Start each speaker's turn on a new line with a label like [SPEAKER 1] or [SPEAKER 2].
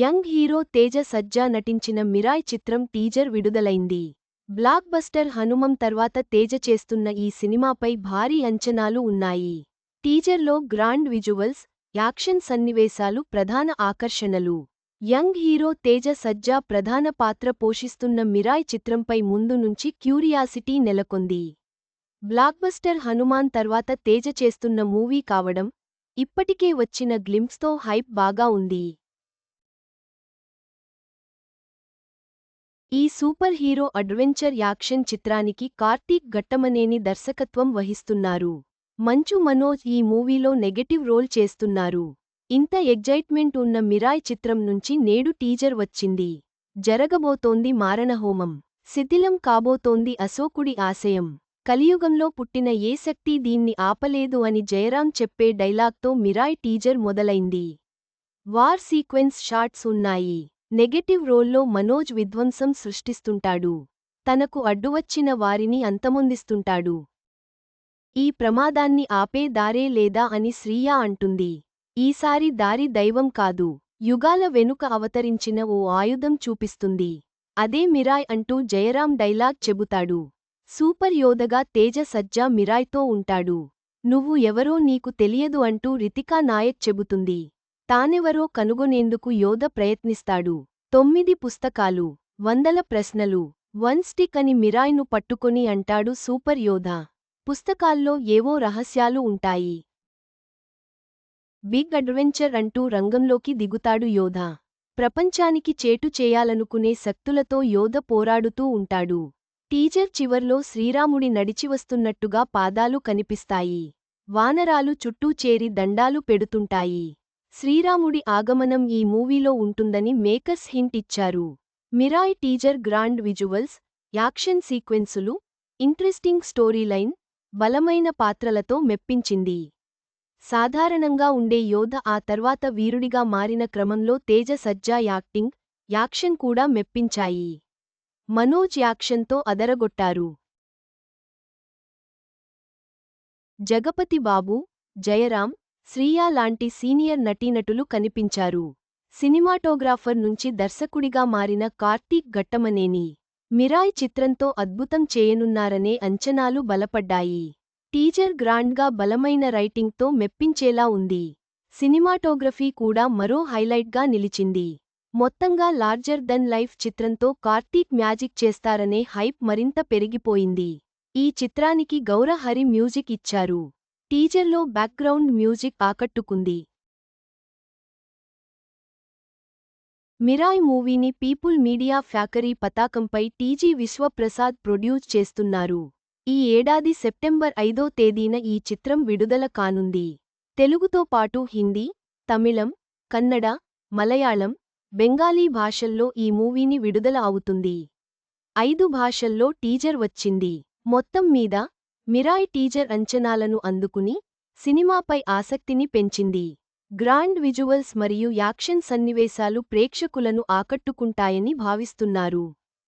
[SPEAKER 1] Young hero Teja సజ్జా నటించిన Mirai చిత్రం teaser విడుదలైంది. బ్లాక్ బస్టర్ హనుమం తర్వాత తేజ చేస్తున్న ఈ సినిమాపై భారీ అంచనాలు ఉన్నాయి. టీజర్లో గ్రాండ్ విజువల్స్ యాక్షన్ సన్నివేశాలు ప్రధాన ఆకర్షణలు. యంగ్ హీరో తేజ సజ్జా ప్రధాన పాత్ర పోషిస్తున్న మిరాయ్ చిత్రంపై ముందు నుంచి క్యూరియాసిటీ నెలకొంది. బ్లాక్బస్టర్ హనుమాన్ తర్వాత తేజ చేస్తున్న మూవీ కావడం ఇప్పటికే వచ్చిన గ్లింప్స్తో హైప్ బాగా ఉంది. ఈ సూపర్ హీరో అడ్వెంచర్ యాక్షన్ చిత్రానికి కార్తీక్ ఘట్టమనేని దర్శకత్వం వహిస్తున్నారు. మంచు మనోజ్ ఈ మూవీలో నెగటివ్ రోల్ చేస్తున్నారు. ఇంత ఎగ్జైట్మెంట్ ఉన్న మిరాయ్ చిత్రం నుంచి నేడు టీజర్ వచ్చింది. జరగబోతోంది మారణహోమం. శిథిలం కాబోతోంది అశోకుడి ఆశయం. కలియుగంలో పుట్టిన ఏ శక్తి దీన్ని ఆపలేదు అని జయరాం చెప్పే డైలాగ్తో మిరాయ్ టీజర్ మొదలైంది. వార్ సీక్వెన్స్ షాట్స్ ఉన్నాయి. నెగటివ్ రోల్లో మనోజ్ విధ్వంసం సృష్టిస్తుంటాడు. తనకు అడ్డువచ్చిన వారిని అంతమొందిస్తుంటాడు. ఈ ప్రమాదాన్ని ఆపే దారే లేదా అని శ్రీయా అంటుంది. ఈసారి దారి దైవం కాదు. యుగాల వెనుక అవతరించిన ఓ ఆయుధం చూపిస్తుంది. అదే మిరాయ్ అంటూ జయరాం డైలాగ్ చెబుతాడు. సూపర్ యోధగా తేజ సజ్జా మిరాయ్తో ఉంటాడు. నువ్వు ఎవరో నీకు తెలియదు అంటూ రితికా నాయక్ చెబుతుంది. తానెవరో కనుగొనేందుకు యోధ ప్రయత్నిస్తాడు. తొమ్మిది పుస్తకాలు వందల ప్రశ్నలు వన్ స్టిక్ అని మిరాయ్ను పట్టుకొని అంటాడు సూపర్ యోధ. పుస్తకాల్లో ఏవో రహస్యాలు ఉంటాయి. బిగ్ అడ్వెంచర్ అంటూ రంగంలోకి దిగుతాడు యోధ. ప్రపంచానికి చేటు చేయాలనుకునే శక్తులతో యోధ పోరాడుతూ ఉంటాడు. టీజర్ చివర్లో శ్రీరాముడి నడిచివస్తున్నట్టుగా పాదాలు కనిపిస్తాయి. వానరాలు చుట్టూ చేరి దండాలు పెడుతుంటాయి. శ్రీరాముడి ఆగమనం ఈ మూవీలో ఉంటుందని మేకర్స్ హింట్ ఇచ్చారు. Mirai teaser grand visuals action సీక్వెన్సులు interesting storyline బలమైన పాత్రలతో మెప్పించింది. సాధారణంగా ఉండే యోధ ఆ తర్వాత వీరుడిగా మారిన క్రమంలో తేజ సజ్జా యాక్టింగ్ యాక్షన్ కూడా మెప్పించాయి. మనోజ్ యాక్షన్తో అదరగొట్టారు. జగపతి బాబు జయరాం శ్రీయా లాంటి సీనియర్ నటీనటులు కనిపించారు. సినిమాటోగ్రాఫర్ నుంచి దర్శకుడిగా మారిన కార్తీక్ ఘట్టమనేని. మిరాయ్ చిత్రంతో అద్భుతం చేయనున్నారనే అంచనాలు బలపడ్డాయి. టీజర్ గ్రాండ్గా బలమైన రైటింగ్తో మెప్పించేలా ఉంది. సినిమాటోగ్రఫీ కూడా మరో హైలైట్గా నిలిచింది. మొత్తంగా లార్జర్ దెన్ లైఫ్ చిత్రంతో కార్తీక్ మ్యాజిక్ చేస్తారనే హైప్ మరింత పెరిగిపోయింది. ఈ చిత్రానికి గౌరహరి మ్యూజిక్ ఇచ్చారు. టీజర్లో బ్యాక్గ్రౌండ్ మ్యూజిక్ ఆకట్టుకుంది. మిరాయ్ మూవీని పీపుల్ మీడియా ఫ్యాకరీ పతాకంపై టీజీ విశ్వప్రసాద్ ప్రొడ్యూస్ చేస్తున్నారు. ఈ ఏడాది సెప్టెంబర్ ఐదో తేదీన ఈ చిత్రం విడుదల కానుంది. తెలుగుతో పాటు హిందీ తమిళం కన్నడ మలయాళం బెంగాలీ భాషల్లో ఈ మూవీని విడుదల అవుతుంది. ఐదు భాషల్లో టీజర్ వచ్చింది. మొత్తం మీద మిరాయ్ టీజర్ అంచనాలను అందుకుని సినిమాపై ఆసక్తిని పెంచింది. గ్రాండ్ విజువల్స్ మరియు యాక్షన్ సన్నివేశాలు ప్రేక్షకులను ఆకట్టుకుంటాయని భావిస్తున్నారు.